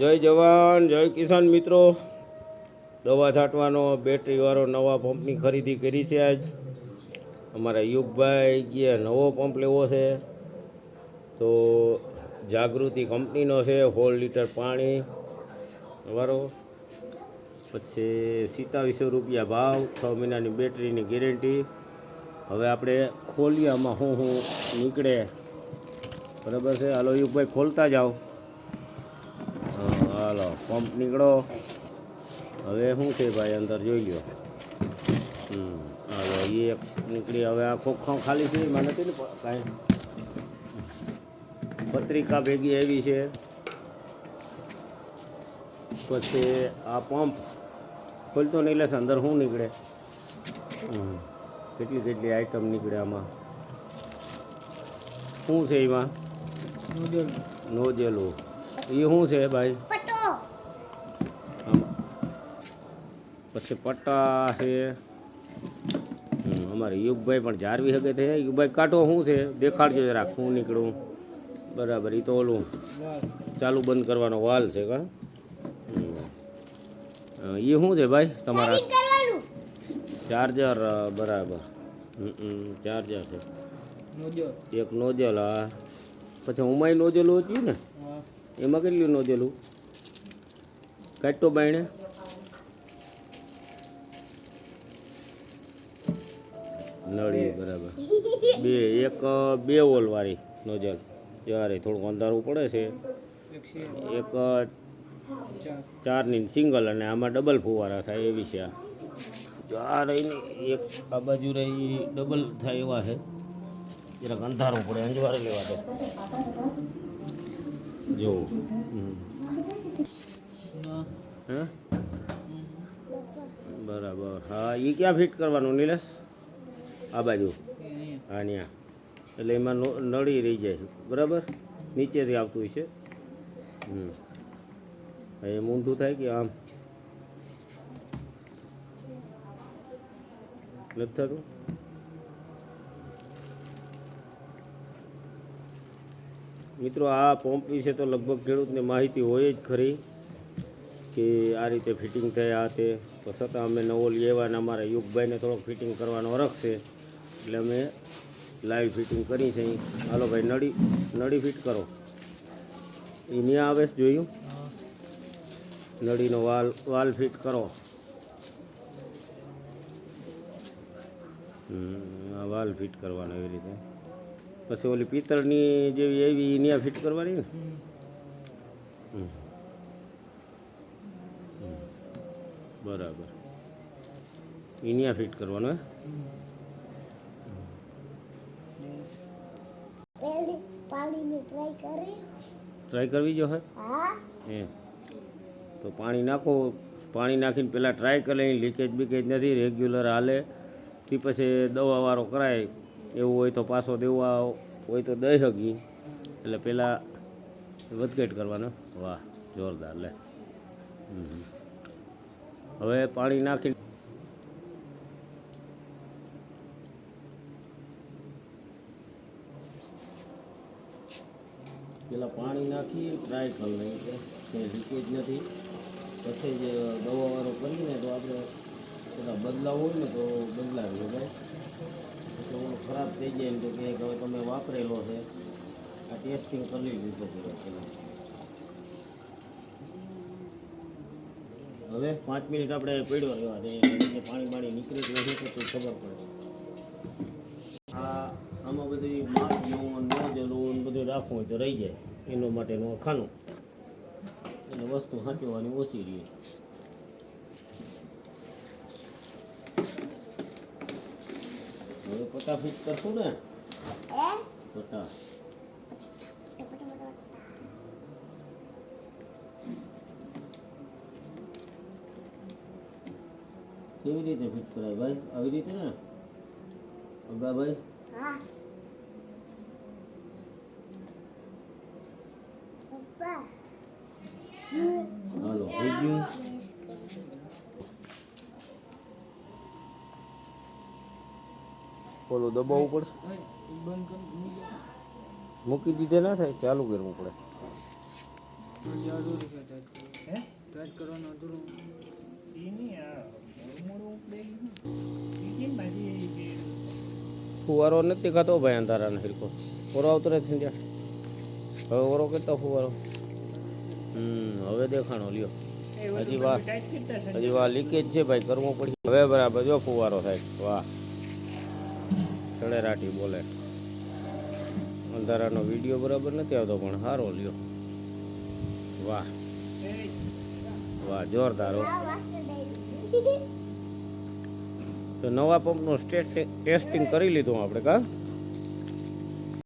જય જવાન જય કિસાન મિત્રો. દવા છાંટવાનો બેટરીવાળો નવા પંપની ખરીદી કરી છે આજ. અમારા યુગભાઈ ગયા નવો પંપ લેવો છે. તો જાગૃતિ કંપનીનો છે સોળ લીટર પાણી. વારો પછી સિત્તાવીસો રૂપિયા ભાવ છ મહિનાની બેટરીની ગેરંટી. હવે આપણે ખોલીએ આમાં શું શું નીકળે. બરાબર છે? હાલો યુગભાઈ ખોલતા જાઓ. હા, હાલો પંપ નીકળો. હવે શું છે ભાઈ અંદર જોઈ લો હમ હાલો એ એક નીકળી હવે આ ખોખો ખાલી છે એમાં નથી ને પ- કાંઈ? પત્રિકા ભેગી એવી છે. પછી આ પંપ ખોલતો નહીં એટલે અંદર શું નીકળે? હમ. કેટલી કેટલી આઈટમ નીકળે આમાં? શું છે એમાં? નોજેલું એ શું છે ભાઈ? પછી પટ્ટા છે. અમારે યુગભાઈ પણ જારવી શકે છે. યુગભાઈ કાંટો શું છે? દેખાડજો જરાક શું નીકળું. બરાબર એ તો ઓલું ચાલુ બંધ કરવાનો વાલ છે કા? એ શું છે ભાઈ તમારા? ચાર્જર બરાબર. હમ, હમ, ચાર્જર છે. એક નોજલ હા. પછી હુમાય નોજેલું હતું ને? એમાં કેટલું નોજેલું કાટો બાયણે? નળી, બરાબર. બે, એક બે ઓલવાળી નોજલ જ્યારે થોડુંક અંધારું પડે છે. એક ચારની સિંગલ અને આમાં ડબલ ફુવારા થાય એવી છે આ. આ રહીને એક આ બાજુ રહી ડબલ થાય એવા છે. જરાક અંધારું પડે, અંજવારે લેવા દે. જો. બરાબર. હા એ ક્યાં ફિટ કરવાનું, નીલેશ? આ બાજુ હા એટલે એમાં નળી રહી જાય. બરાબર? નીચેથી આવતું હોય છે હમ એ ઊંધું થાય કે આમ? નથી થતું? મિત્રો, આ પંપ વિશે તો લગભગ ખેડૂતને માહિતી હોય જ ખરી કે આ રીતે ફિટિંગ થાય, આ તે. તો છતાં અમે નવો લેવાના, અમારા યુગભાઈને થોડોક ફિટિંગ કરવાનો હરખ છે. એટલે અમે લાઈવ ફિટિંગ કરી છે. હાલો ભાઈ, નળી નળી ફિટ કરો. એ ન્યા આવે જોયું? નળીનો વાલ વાલ ફિટ કરો. આ વાલ ફિટ કરવાનો એવી રીતે. પછી ઓલી પિત્તળની જેવી એવી ન્યા ફિટ કરવાની ને. બરાબર. ઇનિયા ફિટ કરવાનો, હે? પાણીની ટ્રાય કરી. ટ્રાય કરવી જો હે? હા. એ તો પાણી નાખો. પાણી નાખીને પહેલાં ટ્રાય કરી. લઈ લીકેજ બીકેજ નથી. રેગ્યુલર હાલે. તે પછી દવાવાળો કરાય. એવું હોય તો પાછો દેવા હોય તો દઈ શકી એટલે પહેલાં વધઘટ કરવાનો. વાહ જોરદાર લે. હમ. હવે પાણી નાખી પાણી નાખી ટ્રાય કરી છે કે લીકેજ નથી. પછી જ દવાવાળો કરીને તો આપણે થોડા બદલાવ હોય ને તો બદલાવી શકાય તો ખરાબ થઈ જાય ને તો કે હવે તમે વાપરેલો છે. આ ટેસ્ટિંગ કરી લીધું છે હવે પાંચ મિનિટ આપણે પડ્યો રહેવા દઈએ પાણી પાણી નીકળી જ નથી તો ખબર પડે. આ આમાં બધી માખનું નોજલું ને બધું રાખવું હોય તો રહી જાય. એનો માટેનું ખાનું. એટલે વસ્તુ સાચવવાની ઓછી રહી. હવે પટા ફીટ કરશું ને? પટા કેવી રીતે ફિટ કરાય ભાઈ? આવી રીતે ને? અગા ભાઈ હા. પપ્પા હાલો થઈ ગયું ઓલું દબાવવું પડશે? મૂકી દીધે ના થાય ચાલુ કરવું પડે. હજી અધૂરી છે ટાઈટ કરવું હે? ટાઈટ કરવાનું અધૂરું. ઈ નહીં આ મોડું મોડું ઉપડે ઈ કેમ બાજી એ જે ફુવારો નથી ખાતો ભાઈ અંધારાનો હિરકો. ઓરો આવતો નથી ત્યાં. હવે ઓરો કેટલો ફુવારો હમ હવે દેખાણો લ્યો. હજી સંજય. હજી વાહ લીકેજ છે ભાઈ કરવો પડી. હવે બરાબર જો ફુવારો થાય. વાહ. સડેરાટી બોલે. અંધારાનો વીડિયો બરાબર નથી આવતો પણ સારો લ્યો. વાહ. વાહ જોરદાર તો નવા પંપનું ટેસ્ટિંગ કરી લીધું આપણે કા?